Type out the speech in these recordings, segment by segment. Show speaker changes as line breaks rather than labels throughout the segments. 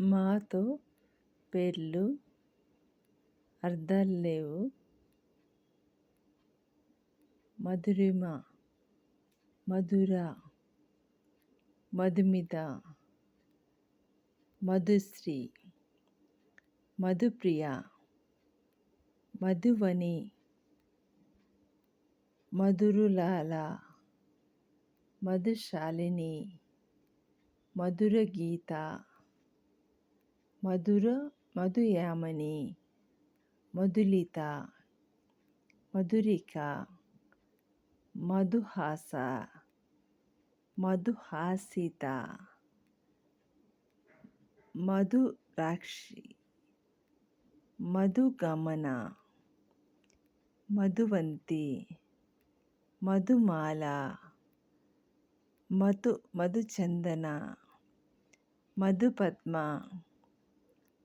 మాతో పేర్లు అర్థాలు లేవు. మధురిమ మధుర మధుమిత మధుశ్రీ మధుప్రియ మధువని మధురులాల మధుశాలిని మధుర గీత ಮಧುರ ಮಧುಯಾಮನಿ ಮಧುಲಿತ ಮಧುರಿಕಾ ಮಧುಹಾಸ ಮಧುಹಾಸಿತ ಮಧುರಾಕ್ಷಿ ಮಧುಗಮನ ಮಧುವಂತಿ ಮಧುಮಾಲಾ ಮಧು ಮಧುಚಂದನ ಮಧುಪದ್ಮ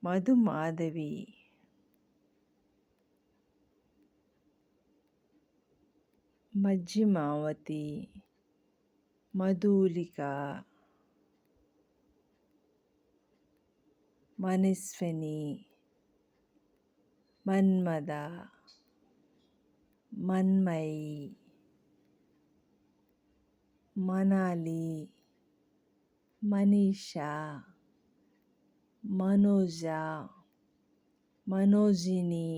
ಮಧುಮಾಧವಿ. ಮಜ್ಜಿಮಾವತಿ. ಮಧೂಲಿಕಾ. ಮನಸ್ವಿನಿ. ಮನ್ಮದ. ಮನ್ಮಯಿ. ಮನಾಲಿ. ಮನೀಷಾ. మనోజ మనోజిని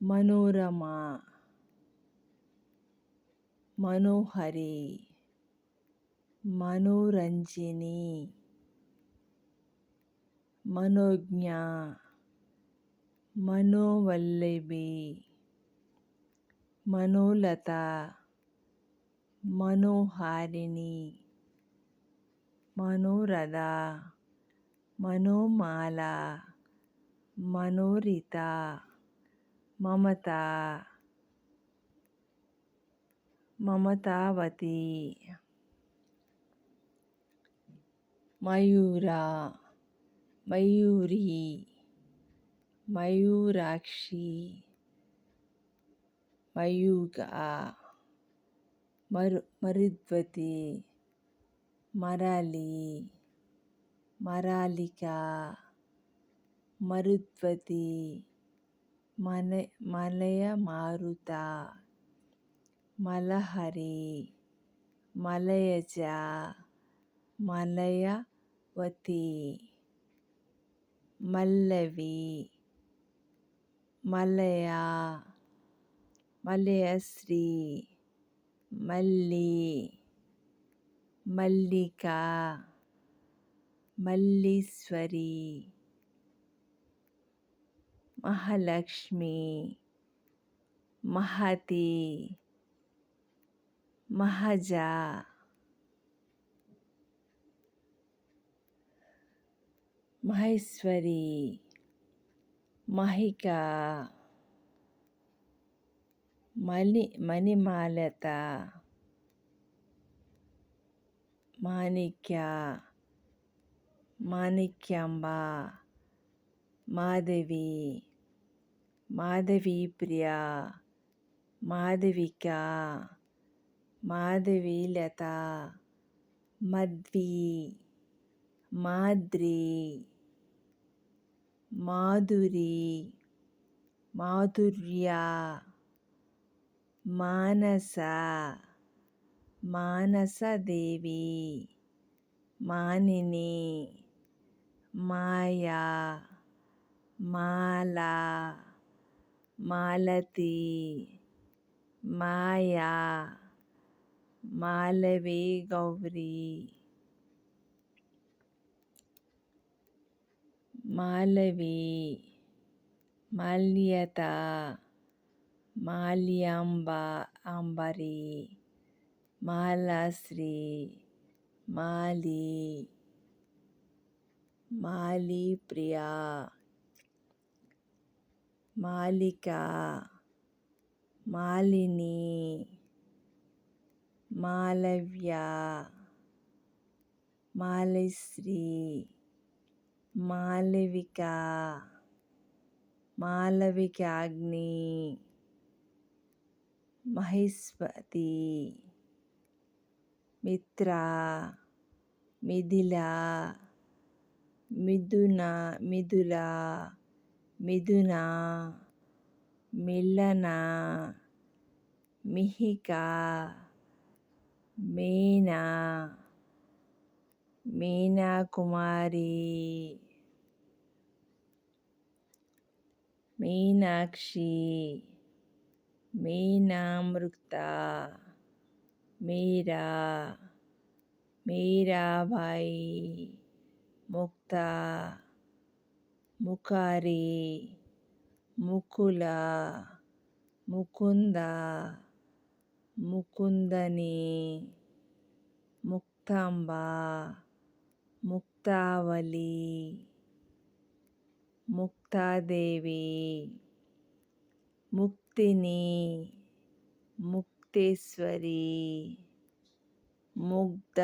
మనోరమ మనోహరి మనోరంజిని మనోజ్ఞ మనోవల్లభి మనోలత మనోహారిణి మనోరథ మనోమాల మనోరిత మమత మమతావతి మయూర మయూరి మయూరాక్షి మయూగ మరు మరుద్వతి మరాలి మరాలిక మరుద్వతి మన మలయ మారుత మలహరి మలయజ మలయవతి మల్లవి మలయ మలయశ్రీ మల్లి మల్లిక मल्लीश्वरी महालक्ष्मी महती महजा। महेश्वरी महिका मणि मणिमालता माणिक्या మాణిక్యాంబ మాధవి మాధవి ప్రియ మాధవిక మాధవీలత మద్వి మాద్రి మాధురి మాధుర్య మానస మానసదేవి మానిని माया माला मालती माया मालवी गौरी मालवी माल्यता माल्यांबा आंबारी मालाश्री माली మాలి ప్రియా. మాలిక. మాలిని. మాలవ్య. మాలశ్రీ. మాలవిక. మాలవికాగ్ని. మహేశ్వతి. మిత్ర. మిథిలా. மிதுனா மிதுலா மிதுனா மில்லனா மிஹிகா மீனா மீனா குமாரி மீனாட்சி மீனாமிருக்தா மீரா மீராபாய். ముక్త ముఖారి ముకుల ముకుంద ముకుందని ముక్తాంబ ముక్తావళి ముక్తాదేవి ముక్తిని ముక్తేశ్వరి ముగ్ధ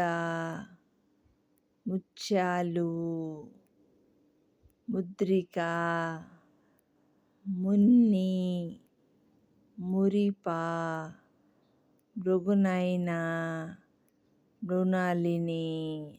ముత్యాలు ముద్రిక మున్ని మురిప మృగునైన మృణాలిని